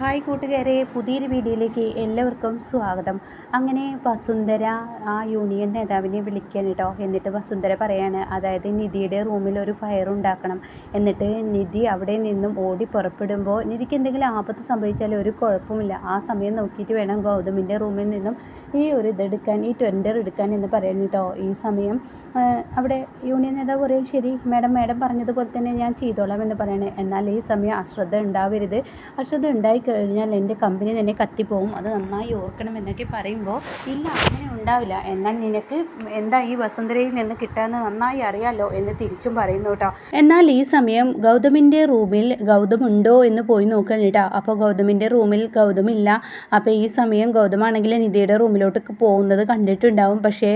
Hi കൂട്ടുകാരെ പുതിയൊരു വീഡിയോയിലേക്ക് എല്ലാവർക്കും സ്വാഗതം. അങ്ങനെ വസുന്ധര ആ യൂണിയൻ നേതാവിനെ വിളിക്കാൻ കേട്ടോ എന്നിട്ട് വസുന്ധര പറയാണ് അതായത് നിധിയുടെ റൂമിൽ ഒരു ഫയർ ഉണ്ടാക്കണം. എന്നിട്ട് നിധി അവിടെ നിന്നും ഓടി പുറപ്പെടുമ്പോൾ നിധിക്ക് എന്തെങ്കിലും ആപത്ത് സംഭവിച്ചാൽ ഒരു കുഴപ്പമില്ല. ആ സമയം നോക്കിയിട്ട് വേണം ഗൗതമിന്റെ റൂമിൽ നിന്നും ഈ ഒരു ഇതെടുക്കാൻ ഈ ടെൻഡർ എടുക്കാൻ എന്ന് പറയണം കേട്ടോ ഈ സമയം. അവിടെ യൂണിയൻ നേതാവ് പറയും ശരി മാഡം മാഡം പറഞ്ഞതുപോലെ തന്നെ ഞാൻ ചെയ്തോളാം എന്ന് പറയണേ. എന്നാൽ ഈ സമയം അശ്രദ്ധ ഉണ്ടാവരുത്. അശ്രദ്ധ ഉണ്ടായി കഴിഞ്ഞാൽ എന്റെ കമ്പനി തന്നെ കത്തിപ്പോവും അത് നന്നായി ഓർക്കണം എന്നൊക്കെ പറയുമ്പോൾ ഇല്ല അങ്ങനെ ഉണ്ടാവില്ല. എന്നാൽ നിനക്ക് എന്താ ഈ വസുന്ധരയിൽ നിന്ന് കിട്ടാന്ന് നന്നായി അറിയാലോ എന്ന് തിരിച്ചും പറയുന്നു കേട്ടോ. എന്നാൽ ഈ സമയം ഗൗതമിന്റെ റൂമിൽ ഗൗതം ഉണ്ടോ എന്ന് പോയി നോക്കണം കേട്ടോ. അപ്പോൾ ഗൗതമിന്റെ റൂമിൽ ഗൗതം ഇല്ല അപ്പോൾ ഈ സമയം ഗൗതമാണെങ്കിൽ നിധിയുടെ റൂമിലോട്ട് പോകുന്നത് കണ്ടിട്ടുണ്ടാവും. പക്ഷേ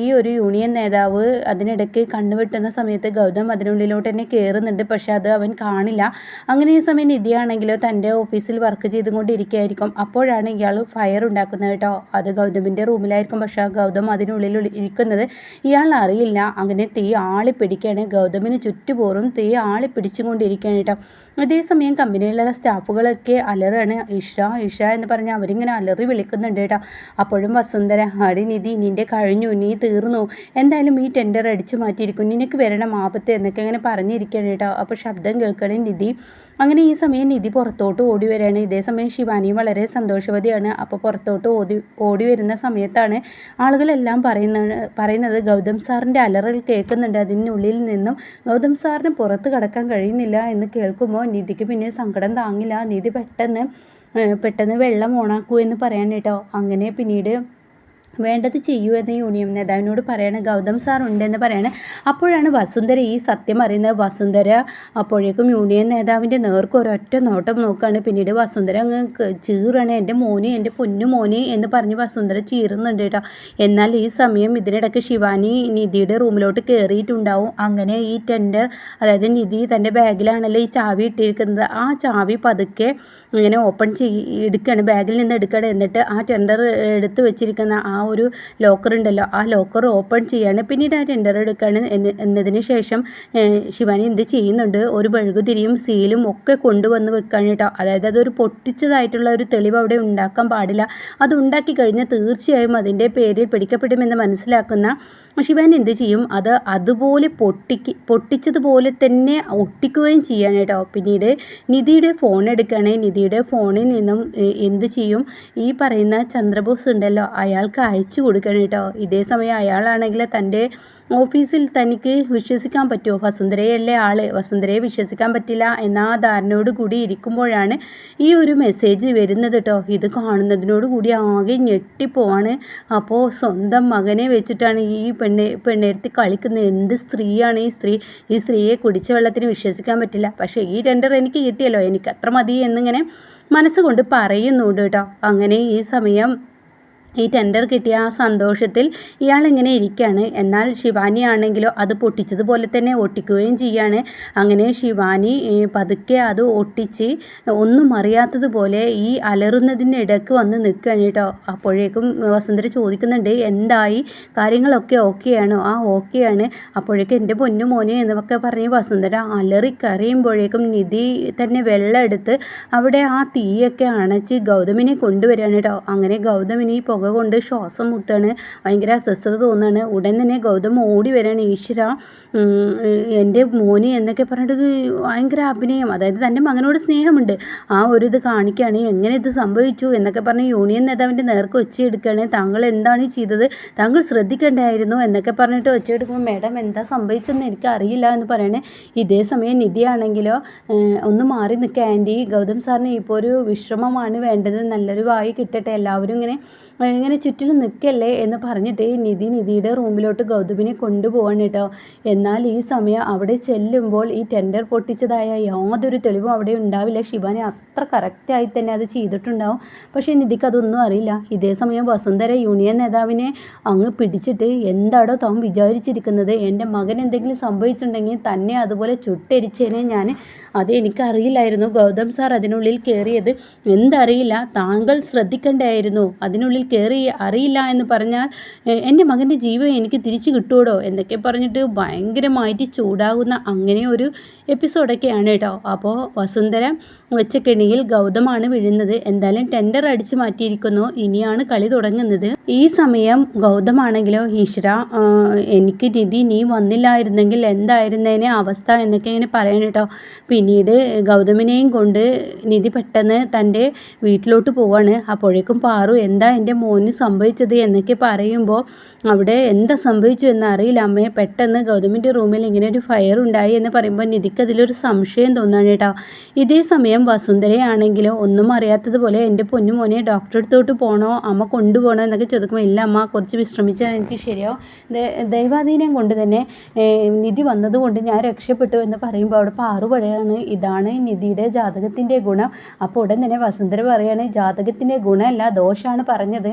ഈ ഒരു യൂണിയൻ നേതാവ് അതിനിടയ്ക്ക് കണ്ണുവെട്ടുന്ന സമയത്ത് ഗൗതം അതിനുള്ളിലോട്ട് തന്നെ കയറുന്നുണ്ട്. പക്ഷേ അത് അവൻ കാണില്ല. അങ്ങനെ ഈ സമയം നിധിയാണെങ്കിലോ തന്റെ ഓഫീസിൽ വർക്ക് ചെയ്തുകൊണ്ടിരിക്കുകയായിരിക്കും. അപ്പോഴാണ് ഇയാൾ ഫയർ ഉണ്ടാക്കുന്നത് കേട്ടോ. അത് ഗൗതമിന്റെ റൂമിലായിരിക്കും. പക്ഷേ ഗൗതം അതിനുള്ളിൽ ഇരിക്കുന്നത് ഇയാൾ അറിയില്ല. അങ്ങനെ തീ ആളി പിടിക്കുകയാണ് ഗൗതമിന് ചുറ്റുപോറും തീ ആളി പിടിച്ചുകൊണ്ടിരിക്കുകയാണ് കേട്ടോ. അതേസമയം കമ്പനിയിലുള്ള സ്റ്റാഫുകളൊക്കെ അലറാണ്. ഇഷ ഇഷ എന്ന് പറഞ്ഞാൽ അവരിങ്ങനെ അലറി വിളിക്കുന്നുണ്ട് കേട്ടോ. അപ്പോഴും വസുന്ധര അടി നിധി നിന്റെ കഴിഞ്ഞു. നീ തീർന്നു. എന്തായാലും ഈ ടെൻഡർ അടിച്ചു മാറ്റിയിരിക്കും നിനക്ക് വരണം ആപത്ത് എന്നൊക്കെ ഇങ്ങനെ പറഞ്ഞിരിക്കുകയാണ് കേട്ടോ. അപ്പോൾ ശബ്ദം കേൾക്കണേ നിധി. അങ്ങനെ ഈ സമയം നിധി പുറത്തോട്ട് ഓടി വരികയാണ്. ഇതേ സമയം ശിവാനിയും വളരെ സന്തോഷവതിയാണ്. അപ്പോൾ പുറത്തോട്ട് ഓടി ഓടി വരുന്ന സമയത്താണ് ആളുകളെല്ലാം പറയുന്ന പറയുന്നത് ഗൗതം സാറിന്റെ അലറൽ കേൾക്കുന്നുണ്ട്. അതിനുള്ളിൽ നിന്നും ഗൗതം സാറിന് പുറത്ത് കടക്കാൻ കഴിയുന്നില്ല എന്ന് കേൾക്കുമ്പോൾ നിധിക്ക് പിന്നെ സങ്കടം താങ്ങില്ല. നിധി പെട്ടെന്ന് പെട്ടെന്ന് വെള്ളം ഓണാക്കൂ എന്ന് പറയാൻ കേട്ടോ. അങ്ങനെ പിന്നീട് വേണ്ടത് ചെയ്യൂ എന്ന് യൂണിയൻ നേതാവിനോട് പറയണ ഗൗതം സാർ ഉണ്ടെന്ന് പറയണ. അപ്പോഴാണ് വസുന്ധര ഈ സത്യം അറിയുന്നത്. വസുന്ധര അപ്പോഴേക്കും യൂണിയൻ നേതാവിന്റെ നേർക്ക് ഒരൊറ്റ നോട്ടം നോക്കുകയാണ് പിന്നീട് വസുന്ധര അങ്ങ് ചീറാണ്. എന്റെ മോന് എന്റെ പൊന്നു മോന് എന്ന് പറഞ്ഞ് വസുന്ധര ചീറുന്നുണ്ട് കേട്ടോ. എന്നാൽ ഈ സമയം ഇതിനിടയ്ക്ക് ശിവാനി നിധിയുടെ റൂമിലോട്ട് കയറിയിട്ടുണ്ടാവും. അങ്ങനെ ഈ ടെൻഡർ അതായത് നിധി തന്റെ ബാഗിലാണല്ലോ ഈ ചാവി ഇട്ടിരിക്കുന്നത്. ആ ചാവി പതുക്കെ ഇങ്ങനെ ഓപ്പൺ ചെയ്യ എടുക്കുകയാണ് ബാഗിൽ നിന്ന് എടുക്കുകയാണ് എന്നിട്ട് ആ ടെൻഡർ എടുത്ത് വെച്ചിരിക്കുന്ന ആ ഒരു ലോക്കർ ഉണ്ടല്ലോ ആ ലോക്കർ ഓപ്പൺ ചെയ്യാണ്. പിന്നീട് ആ ടെൻഡർ എടുക്കുകയാണ് എന്ന് എന്നതിന് ശേഷം ശിവാനി എന്ത് ചെയ്യുന്നുണ്ട്? ഒരു മെഴുകുതിരിയും സീലും ഒക്കെ കൊണ്ടുവന്ന് വെക്കുകയാണ് കേട്ടോ. അതായത് അതൊരു പൊട്ടിച്ചതായിട്ടുള്ള ഒരു തെളിവ് അവിടെ ഉണ്ടാക്കാൻ പാടില്ല. അത് ഉണ്ടാക്കി കഴിഞ്ഞാൽ തീർച്ചയായും അതിന്റെ പേരിൽ പിടിക്കപ്പെടുമെന്ന് മനസ്സിലാക്കുന്ന ശിവാനി എന്ത് ചെയ്യും? അത് അതുപോലെ പൊട്ടിക്ക് പൊട്ടിച്ചതുപോലെ തന്നെ ഒട്ടിക്കുകയും ചെയ്യാണ് കേട്ടോ. പിന്നീട് നിധിയുടെ ഫോൺ എടുക്കുകയാണെങ്കിൽ നിധിയുടെ ഫോണിൽ നിന്നും എന്ത് ചെയ്യും? ഈ പറയുന്ന ചന്ദ്രബോസ് ഉണ്ടല്ലോ അയാൾക്ക് അയച്ചു കൊടുക്കണം കേട്ടോ. ഇതേ സമയം അയാളാണെങ്കിൽ തന്റെ ഓഫീസിൽ തനിക്ക് വിശ്വസിക്കാൻ പറ്റുമോ? വസുന്ധരയല്ലേ ആൾ? വസുന്ധരയെ വിശ്വസിക്കാൻ പറ്റില്ല എന്ന ആ ധാരണയോട് കൂടി ഇരിക്കുമ്പോഴാണ് ഈ ഒരു മെസ്സേജ് വരുന്നത് കേട്ടോ ഇത് കാണുന്നതിനോട് കൂടി ആകെ ഞെട്ടിപ്പോവാണ്. അപ്പോൾ സ്വന്തം മകനെ വെച്ചിട്ടാണ് ഈ പെണ്ണെ പെണ്ണേരത്തി കളിക്കുന്നത്. എന്ത് സ്ത്രീയാണ് ഈ സ്ത്രീ? ഈ സ്ത്രീയെ കുടിച്ച വെള്ളത്തിന് വിശ്വസിക്കാൻ പറ്റില്ല. പക്ഷേ ഈ ടെൻഡർ എനിക്ക് കിട്ടിയല്ലോ. എനിക്ക് അത്ര മതി എന്നിങ്ങനെ മനസ്സുകൊണ്ട് പറയുന്നുണ്ട് കേട്ടോ അങ്ങനെ ഈ സമയം ഈ ടെൻഡർ കിട്ടിയ ആ സന്തോഷത്തിൽ ഇയാൾ ഇങ്ങനെ ഇരിക്കുകയാണ് എന്നാൽ ശിവാനി ആണെങ്കിലോ അത് പൊട്ടിച്ചതുപോലെ തന്നെ ഒട്ടിക്കുകയും ചെയ്യാണ്. അങ്ങനെ ശിവാനി പതുക്കെ അത് ഒട്ടിച്ച് ഒന്നും അറിയാത്തതുപോലെ ഈ അലറുന്നതിന്റെ ഇടയ്ക്ക് വന്ന് നിൽക്കുകയാണ് കേട്ടോ. അപ്പോഴേക്കും വസുന്ധര ചോദിക്കുന്നുണ്ട് എന്തായി? കാര്യങ്ങളൊക്കെ ഓക്കെയാണോ ആ ഓക്കെയാണ് അപ്പോഴേക്കും എന്റെ പൊന്നു മോനെ എന്നൊക്കെ പറഞ്ഞ് വസുന്ധര അലറി കരയുമ്പോഴേക്കും നിധി തന്നെ വെള്ളം എടുത്ത് അവിടെ ആ തീയൊക്കെ അണച്ച് ഗൗതമിനെ കൊണ്ടുവരികയാണ് കേട്ടോ. അങ്ങനെ ഗൗതമിനെ ഈ പുക കൊണ്ട് ശ്വാസം മുട്ടാണ്. ഭയങ്കര അസ്വസ്ഥത തോന്നുകയാണ് ഉടൻ തന്നെ ഗൗതം ഓടി വരികയാണ് ഈശ്വര എന്റെ മോന് എന്നൊക്കെ പറഞ്ഞിട്ട് ഭയങ്കര അഭിനയം. അതായത് തന്റെ മകനോട് സ്നേഹമുണ്ട്. ആ ഒരു ഇത് കാണിക്കുകയാണ് എങ്ങനെ ഇത് സംഭവിച്ചു എന്നൊക്കെ പറഞ്ഞ് യൂണിയൻ നേതാവിന്റെ നേർക്ക് ഒച്ചയെടുക്കുകയാണ് താങ്കൾ എന്താണ് ചെയ്തത്? താങ്കൾ ശ്രദ്ധിക്കേണ്ടായിരുന്നു എന്നൊക്കെ പറഞ്ഞിട്ട് ഒച്ചയെടുക്കുമ്പോൾ മേഡം എന്താ സംഭവിച്ചതെന്ന് എനിക്ക് അറിയില്ല എന്ന് പറയണേ. ഇതേ സമയം നിധിയാണെങ്കിലോ ഒന്ന് മാറി നിൽക്കുക ആന്റി. ഗൗതം സാറിന് ഇപ്പോൾ ഒരു വിശ്രമമാണ് വേണ്ടത്. നല്ലൊരു വായു കിട്ടട്ടെ. എല്ലാവരും ഇങ്ങനെ ഇങ്ങനെ ചുറ്റിലും നിൽക്കല്ലേ എന്ന് പറഞ്ഞിട്ട് നിധി നിധിയുടെ റൂമിലോട്ട് ഗൗതമിനെ കൊണ്ടുപോകണം കേട്ടോ. എന്നാൽ ഈ സമയം അവിടെ ചെല്ലുമ്പോൾ ഈ ടെൻഡർ പൊട്ടിച്ചതായ യാതൊരു തെളിവും അവിടെ ഉണ്ടാവില്ല. ശിവാനെ അത്ര കറക്റ്റായി തന്നെ അത് ചെയ്തിട്ടുണ്ടാവും. പക്ഷേ നിധിക്ക് അതൊന്നും അറിയില്ല. ഇതേ സമയം വസുന്ധര യൂണിയൻ നേതാവിനെ അങ്ങ് പിടിച്ചിട്ട് എന്താടോ താൻ വിചാരിച്ചിരിക്കുന്നത്? എന്റെ മകൻ എന്തെങ്കിലും സംഭവിച്ചിട്ടുണ്ടെങ്കിൽ തന്നെ അതുപോലെ ചുട്ടരിച്ചേനെ ഞാൻ. അത് എനിക്കറിയില്ലായിരുന്നു. ഗൗതം സാർ അതിനുള്ളിൽ കയറിയത്. എന്തറിയില്ല. താങ്കൾ ശ്രദ്ധിക്കേണ്ടായിരുന്നു. അതിനുള്ളിൽ ഷെയർ ചെയ്യുക അറിയില്ല എന്ന് പറഞ്ഞാൽ "എ- എന്റെ മകന്റെ ജീവൻ എനിക്ക് തിരിച്ചു കിട്ടുമോ എന്നൊക്കെ പറഞ്ഞിട്ട് ഭയങ്കരമായിട്ട് ചൂടാകുന്ന അങ്ങനെ ഒരു എപ്പിസോഡൊക്കെയാണ് കേട്ടോ. അപ്പോൾ വസുന്ധര വെച്ച കെണിയിൽ ഗൗതമാണ് വീഴുന്നത്. എന്തായാലും ടെൻഡർ അടിച്ചു മാറ്റിയിരിക്കുന്നു. ഇനിയാണ് കളി തുടങ്ങുന്നത്. ഈ സമയം ഗൗതമാണെങ്കിലോ ഈശ്വര എനിക്ക് നിധി നീ വന്നില്ലായിരുന്നെങ്കിൽ എന്തായിരുന്നേനെ അവസ്ഥ? എന്നൊക്കെ ഇങ്ങനെ പറയണം കേട്ടോ. പിന്നീട് ഗൗതമിനെയും കൊണ്ട് നിധി പെട്ടെന്ന് തന്റെ വീട്ടിലോട്ട് പോവാണ്. അപ്പോഴേക്കും പാറു എന്താ എന്റെ മോന് സംഭവിച്ചത് എന്നൊക്കെ പറയുമ്പോൾ അവിടെ എന്താ സംഭവിച്ചു എന്ന് അറിയില്ല. അമ്മയെ പെട്ടെന്ന് ഗൗതമിന്റെ റൂമിൽ ഇങ്ങനെ ഒരു ഫയർ ഉണ്ടായി എന്ന് പറയുമ്പോൾ നിധിക്ക് അതിലൊരു സംശയം തോന്നാണ് കേട്ടോ. ഇതേ സമയം വസുന്ധരയാണെങ്കിലോ ഒന്നും അറിയാത്തതുപോലെ എന്റെ പൊന്നു മോനെ ഡോക്ടറെ അടുത്തോട്ട് പോകണോ അമ്മ കൊണ്ടുപോകണോ എന്നൊക്കെ ചോദിക്കുമ്പോൾ ഇല്ല അമ്മ കുറച്ച് വിശ്രമിച്ചാൽ എനിക്ക് ശരിയാവും. ദ- ദൈവാധീനം കൊണ്ട് തന്നെ നിധി വന്നതുകൊണ്ട് ഞാൻ രക്ഷപ്പെട്ടു എന്ന് പറയുമ്പോൾ അവിടെ പാറുപഴയാണ് ഇതാണ് നിധിയുടെ ജാതകത്തിന്റെ ഗുണം. അപ്പോൾ ഉടൻ തന്നെ വസുന്ധര പറയാണ് ജാതകത്തിന്റെ ഗുണമല്ല ദോഷമാണ് പറഞ്ഞത്.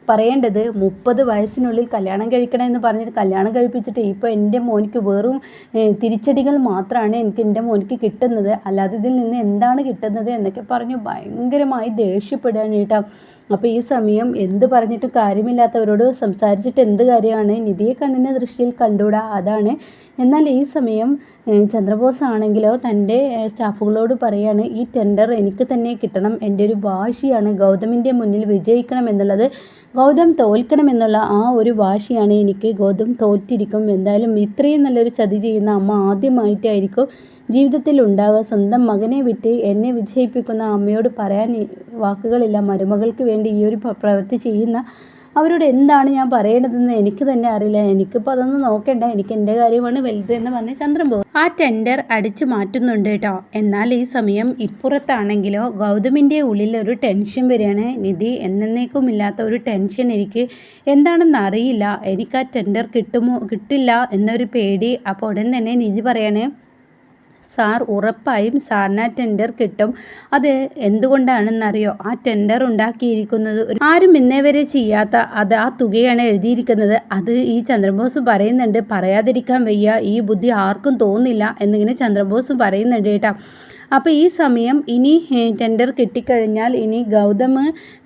പറയേണ്ടത് മുപ്പത് വയസ്സിനുള്ളിൽ കല്യാണം കഴിക്കണം എന്ന് പറഞ്ഞിട്ട് കല്യാണം കഴിപ്പിച്ചിട്ട് ഇപ്പോൾ എന്റെ മോനിക്ക് വെറും തിരിച്ചടികൾ മാത്രമാണ് എനിക്ക് എന്റെ മോനിക്ക് കിട്ടുന്നത്. അല്ലാതെ ഇതിൽ നിന്ന് എന്താണ് കിട്ടുന്നത് എന്നൊക്കെ പറഞ്ഞ് ഭയങ്കരമായി ദേഷ്യപ്പെടുകയാണ് കേട്ടോ അപ്പോൾ ഈ സമയം എന്ത് പറഞ്ഞിട്ട് കാര്യമില്ലാത്തവരോട് സംസാരിച്ചിട്ട് എന്ത് കാര്യമാണ് നിധിയെ കണ്ണിന്റെ ദൃഷ്ടിയിൽ കണ്ടുകൂടാ? അതാണ്. എന്നാൽ ഈ സമയം ചന്ദ്രബോസ് ആണെങ്കിലോ തന്റെ സ്റ്റാഫുകളോട് പറയാണ് ഈ ടെൻഡർ എനിക്ക് തന്നെ കിട്ടണം. എന്റെ ഒരു വാശിയാണ്. ഗൗതമിന്റെ മുന്നിൽ വിജയിക്കണം എന്നുള്ളത് ഗൗതം തോൽക്കണം എന്നുള്ള ആ ഒരു വാശിയാണ് എനിക്ക് ഗൗതം തോറ്റിരിക്കും. എന്തായാലും ഇത്രയും നല്ലൊരു ചതി ചെയ്യുന്ന അമ്മ ആദ്യമായിട്ടായിരിക്കും ജീവിതത്തിൽ ഉണ്ടാകുക സ്വന്തം മകനെ വിറ്റ് എന്നെ വിജയിപ്പിക്കുന്ന അമ്മയോട് പറയാൻ വാക്കുകളില്ല. മരുമകൾക്ക് വേണ്ടി ഈ ഒരു പ്രവൃത്തി ചെയ്യുന്ന അവരോട് എന്താണ് ഞാൻ പറയേണ്ടതെന്ന് എനിക്ക് തന്നെ അറിയില്ല. എനിക്കിപ്പോൾ അതൊന്നും നോക്കണ്ട. എനിക്ക് എന്റെ കാര്യമാണ് വലുത് എന്ന് പറഞ്ഞ് ചന്ദ്രൻ പോകും. ആ ടെൻഡർ അടിച്ചു മാറ്റുന്നുണ്ട് കേട്ടോ. എന്നാൽ ഈ സമയം ഇപ്പുറത്താണെങ്കിലോ ഗൗതമിന്റെ ഉള്ളിൽ ഒരു ടെൻഷൻ വരികയാണ്. നിധി എന്നേക്കും ഇല്ലാത്ത ഒരു ടെൻഷൻ എനിക്ക്. എന്താണെന്ന് അറിയില്ല. എനിക്ക് ആ ടെൻഡർ കിട്ടുമോ കിട്ടില്ല എന്നൊരു പേടി. അപ്പോൾ ഉടൻ തന്നെ നിധി പറയാണ് സാർ ഉറപ്പായും സാറിന് ആ ടെൻഡർ കിട്ടും. അത് എന്തുകൊണ്ടാണെന്നറിയോ? ആ ടെൻഡർ ഉണ്ടാക്കിയിരിക്കുന്നത് ആരും ഇന്നേ വരെ ചെയ്യാത്ത അത് ആ തുകയാണ് എഴുതിയിരിക്കുന്നത്. അത് ഈ ചന്ദ്രബോസ് പറയുന്നുണ്ട് പറയാതിരിക്കാൻ വയ്യ ഈ ബുദ്ധി ആർക്കും തോന്നില്ല എന്നിങ്ങനെ ചന്ദ്രബോസ് പറയുന്നുണ്ട് കേട്ടോ. അപ്പോൾ ഈ സമയം ഇനി ടെൻഡർ കിട്ടിക്കഴിഞ്ഞാൽ ഇനി ഗൗതം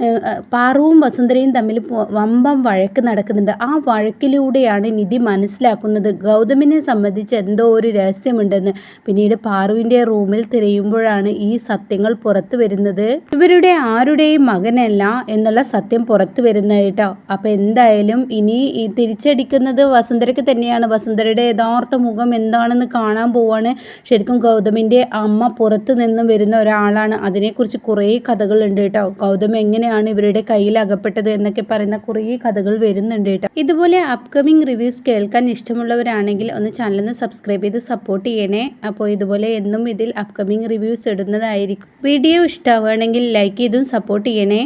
ഏഹ്, പാറുവും വസുന്ധരയും തമ്മിൽ വമ്പം വഴക്ക് നടക്കുന്നുണ്ട്. ആ വഴക്കിലൂടെയാണ് നിധി മനസ്സിലാക്കുന്നത്. ഗൗതമിനെ സംബന്ധിച്ച് എന്തോ ഒരു രഹസ്യമുണ്ടെന്ന്. പിന്നീട് പാറുവിന്റെ റൂമിൽ തിരയുമ്പോഴാണ് ഈ സത്യങ്ങൾ പുറത്തു വരുന്നത്. ഇവരുടെ ആരുടെയും മകനല്ല എന്നുള്ള സത്യം പുറത്തു വരുന്നത് കേട്ടോ. അപ്പോൾ എന്തായാലും ഇനി ഈ തിരിച്ചടിക്കുന്നത് വസുന്ധരയ്ക്ക് തന്നെയാണ്. വസുന്ധരയുടെ യഥാർത്ഥ മുഖം എന്താണെന്ന് കാണാൻ പോവാണ്. ശരിക്കും ഗൗതമിന്റെ അമ്മ പുറത്തു നിന്നും വരുന്ന ഒരാളാണ്. അതിനെക്കുറിച്ച് കുറേ കഥകൾ ഉണ്ട് കേട്ടോ. ഗൗതം എങ്ങനെയാണ് ഇവരുടെ കയ്യിൽ അകപ്പെട്ടത് എന്നൊക്കെ പറയുന്ന കുറേ കഥകൾ വരുന്നുണ്ട് കേട്ടോ. ഇതുപോലെ അപ്കമിങ് റിവ്യൂസ് കേൾക്കാൻ ഇഷ്ടമുള്ളവരാണെങ്കിൽ ഒന്ന് ചാനലൊന്ന് സബ്സ്ക്രൈബ് ചെയ്ത് സപ്പോർട്ട് ചെയ്യണേ. അപ്പോൾ ഇതുപോലെ എന്നും ഇതിൽ അപ്കമിങ് റിവ്യൂസ് ഇടുന്നതായിരിക്കും. വീഡിയോ ഇഷ്ടമാവുകയാണെങ്കിൽ ലൈക്ക് ചെയ്തും സപ്പോർട്ട് ചെയ്യണേ.